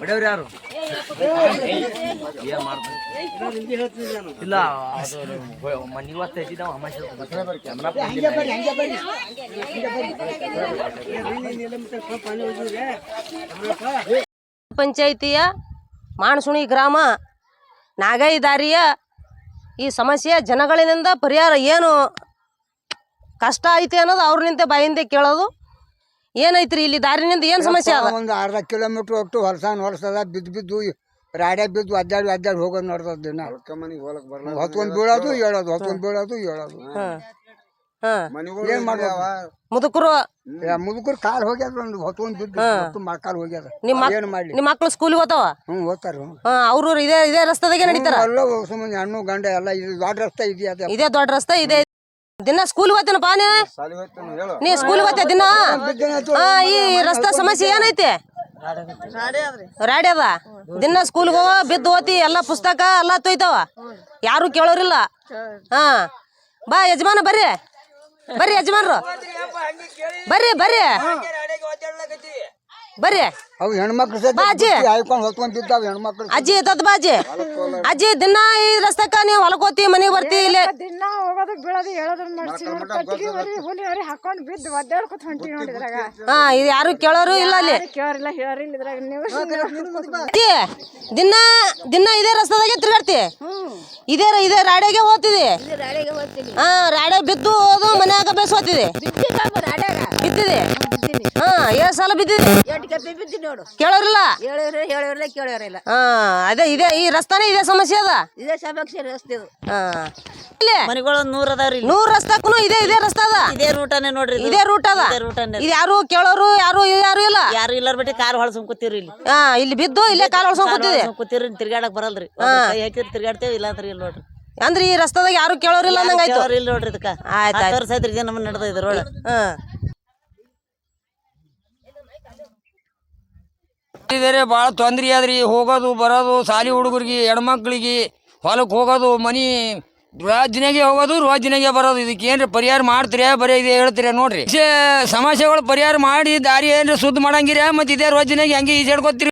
ಬಡಿಯವ್ರು ಯಾರು? ಏನ್ ಮಾಡ್ತಾರೆ ಇಲ್ಲ ಅದು ಮನೆ ಇವತ್ತು ಹೆಚ್ಚಿದ್ದಾವ ಹಮಾಶೆ ಕ್ಯಾಮ್ರಾ ಪಂಚಾಯಿತಿಯ ಮಾಣಸುಣಿ ಗ್ರಾಮ ನಾಗೈ ದಾರಿಯ ಈ ಸಮಸ್ಯೆ ಜನಗಳಿಂದ ಪರಿಹಾರ ಏನು ಕಷ್ಟ ಐತಿ ಅನ್ನೋದು ಅವ್ರ ನಿಂತೆ ಬಾಯಿಂದ ಕೇಳೋದು. ಏನೈತ್ರಿ ಇಲ್ಲಿ ದಾರಿನಿಂದ ಏನು ಸಮಸ್ಯೆ ಅದ ಒಂದು ಅರ್ಧ ಕಿಲೋಮೀಟ್ರ್ ಒಟ್ಟು ಹೊಲಸಾನ್ ಹೊಲಸದ ಬಿದ್ದು ಬಿದ್ದು ರಾಡೆ ಬಿದ್ದು ಅಡ್ಡಾಡಿ ಅಡ್ಡಾಡಿ ಹೋಗೋದು ನೋಡ್ತದ ದಿನ. ಹೊತ್ಕೊಂಡ್ ಬೀಳೋದು ಹೇಳೋದು ಹೊತ್ಕೊಂಡ್ ಬೀಳೋದು ಹೇಳೋದು ಹಾಂ. ಹಾಂ. ಏನ್ ಮಾಡ್ಬೇಕು? ಮುದುಕರು? ಮುದುಕರು ಕಾಲ್ ಹೋಗ್ಯದ ಒಂದು ಹೊತ್ಕೊಂಡ್ ಬಿದ್ದು ಕಾಲ್ ಹೋಗ್ಯದ ನಿಮ್ಮ ಏನ್ ಮಾಡ್ಲಿ? ನಿಮ್ಮ ಮಕ್ಳು ಸ್ಕೂಲಿಗೆ ಹೋತಾವ? ಹ್ಞೂ ಓದ್ತಾರ ಹಾಂ ಅವರು ಇದೇ ಇದೇ ರಸ್ತೆದಾಗೆ ನಡೀತಾರ? ಎಲ್ಲ ಸುಮ್ಮನೆ ಹಣ್ಣು ಗಂಡ ಎಲ್ಲ ಇದು ದೊಡ್ಡ ರಸ್ತೆ ಇದೆಯಾ ಇದೇ ದೊಡ್ಡ ರಸ್ತೆ ಇದೆ ದಿನ ಸ್ಕೂಲ್ ಹೋಗ್ತೇನಪ್ಪ ನೀ ನೀ ಸ್ಕೂಲ್ ಹೋಗ್ತೇ ದಿನ? ಹಾ ಈ ರಸ್ತೆ ಸಮಸ್ಯೆ ಏನೈತಿ? ರಾಡಿ ಅದ? ದಿನ ಸ್ಕೂಲ್ಗೆ ಹೋಗ ಬಿದ್ದು ಓತಿ ಎಲ್ಲ ಪುಸ್ತಕ ಎಲ್ಲ ತೊಯ್ತಾವ? ಯಾರು ಕೇಳೋರಿಲ್ಲ? ಹಾ. ಬಾ ಯಜಮಾನ ಬರ್ರಿ. ಬರ್ರಿ ಯಜಮಾನ್ರು. ಬರ್ರಿ ಬರ್ರಿ. ಬರ್ರಿ. ಅವು ಹೆಣ್ಮಕ್ಳು ಸಹ ಬಾ ಅಜ್ಜಿ. ಹಾಯ್ಕೊಂಡು ಹೊತ್ಕೊಂಡ್ ಬಿದ್ದಾವ ಹೆಣ್ಮಕ್ಳು ಅಜ್ಜಿ ಎತ್ತದ ಬಾಜಿ. ಅಜ್ಜಿ ದಿನ ಈ ರಸ್ತಕ್ಕ ನೀವು ಹೊಲಕೋತಿ ಮನೆಗೆ ಬರ್ತಿ ಇಲ್ಲಿ. ದಿನ ಹೋಗೋದು ಬೀಳೋದು ಹೇಳೋದ್ರ ಮಾಡ್ಸಿ. ಕಟ್ಟಿಗೆ ಹೊರಿ ಹುಲಿ ಹೊರಿ ಹಾಕೊಂಡು ಬಿದ್ದು ಒದ್ದಾಡ್ಕೊತ ಹೊಂಟಿ ನೋಡಿದ್ರಾಗ ಹಾ ಇದು ಯಾರು ಕೇಳೋರು ಇಲ್ಲ ಅಲ್ಲಿ. ಕೇಳಿಲ್ಲ ಹೇರಿಲ್ಲ ಇದ್ರಾಗ ನೀವು. ಅಜ್ಜಿ, ದಿನ ದಿನ ಇದೇ ರಸ್ತೆದಾಗೆ ತಿರುಗಾಡ್ತಿ. ಇದೇ ಇದೇ ರಾಡೆಗೆ ಹೋಗ್ತಿದಿ. ಹಾ ರಾಡೆ ಬಿದ್ದು ಹೋದು ಮನ್ಯಾಗ ಬಿದ್ದಿದೆ. ಹಾ ಏಳು ಸಲ ಬಿದ್ದಿದೆ. ನೋಡು ಕೇಳೋರಿಲ್ಲ? ಹೇಳೋರಿಲ್ಲ ಕೇಳಿರಲ್ಲ ಹಾ ಅದೇ ಇದೆ ಈ ರಸ್ತಾನೆ ಇದೇ ಸಮಸ್ಯೆ ಅದ? ಇದೇ ಸಮಸ್ಯೆ ರಸ್ತೆ ಇದು ಹಾ. ಇಲ್ಲಿ? ಮನೆಗಳು ನೂರ ಅದಾವ್ರಿ ನೂರ್ ರಸ್ತಾಕ್ಕೂ ಇದೇ ಇದೇ ರಸ್ತಾ ಅದ? ಇದೇ ರೂಟನೇ ನೋಡ್ರಿ ಇದು. ಇದೇ ರೂಟ್ ಅದ? ಇದೇ ರೂಟನೇ ಇದು ಯಾರು ಕೇಳೋರು ಯಾರು ಯಾರು ಇಲ್ಲ ಯಾರು ಇಲ್ಲಾರ ಬಿಟ್ಟು ಕಾರ್ ಹೊಳ್ಸ್ಕೊಂಡ್ ಕೂತೀವ್ರಿ ಇಲ್ಲಿ? ಹಾ ಇಲ್ಲಿ ಬಿದ್ದು ಇಲ್ಲೇ ಕಾಲ್ ಹೊಡ್ಸ್ಕೊಂಡ್ ಕೂತಿದೆ ಕೂತೀವ್ರಿ ತಿರ್ಗಾಡಕ್ ಬರಲ್ರಿ. ಒಬ್ರು ಕೈ ಹಾಕಿದ್ರೆ ತಿರ್ಗಾಡ್ತೇವೆ ಇಲ್ಲ ಅಂದ್ರೆ ಇಲ್ಲ ನೋಡ್ರಿ. ಅಂದ್ರೆ ಈ ರಸ್ತಾದಾಗ ಯಾರು ಕೇಳೋರಿಲ್ಲ ಅನ್ನಂಗಾಯ್ತು. ಅವ್ರು ಇಲ್ಲ ನೋಡ್ರಿ ಇದಕ್ಕ. ಆಯ್ತ್ ವರ್ಷ ನಮ್ಮ ನಡೆದ ಹಾ ಭಾಳ ತೊಂದ್ರೆ ಆದ್ರಿ. ಹೋಗೋದು ಬರೋದು ಸಾಲಿ ಹುಡುಗರಿಗೆ ಹೆಣ್ಮಕ್ಳಿಗೆ ಹೊಲಕ್ಕೆ ಹೋಗೋದು ಮನಿ ರಾಜ್ಯನಾಗೆ ಹೋಗೋದು ರಾಜ್ಯನಾಗೆ ಬರೋದು. ಇದಕ್ಕೆ ಏನ್ರಿ ಪರಿಹಾರ ಮಾಡ್ತೀರಿ ಬರೀ ಇದೆ ಹೇಳ್ತೀರಿ ನೋಡ್ರಿ. ಸಮಸ್ಯೆಗಳು ಪರಿಹಾರ ಮಾಡಿ ದಾರಿ ಏನ್ರಿ ಶುದ್ಧ ಮಾಡಂಗಿರ ಮತ್ತೆ ಇದೇ ರೋಜಿನಾಗೆ ಹಂಗೆ ಈಜಾಡ್ಕೊತೀರಿ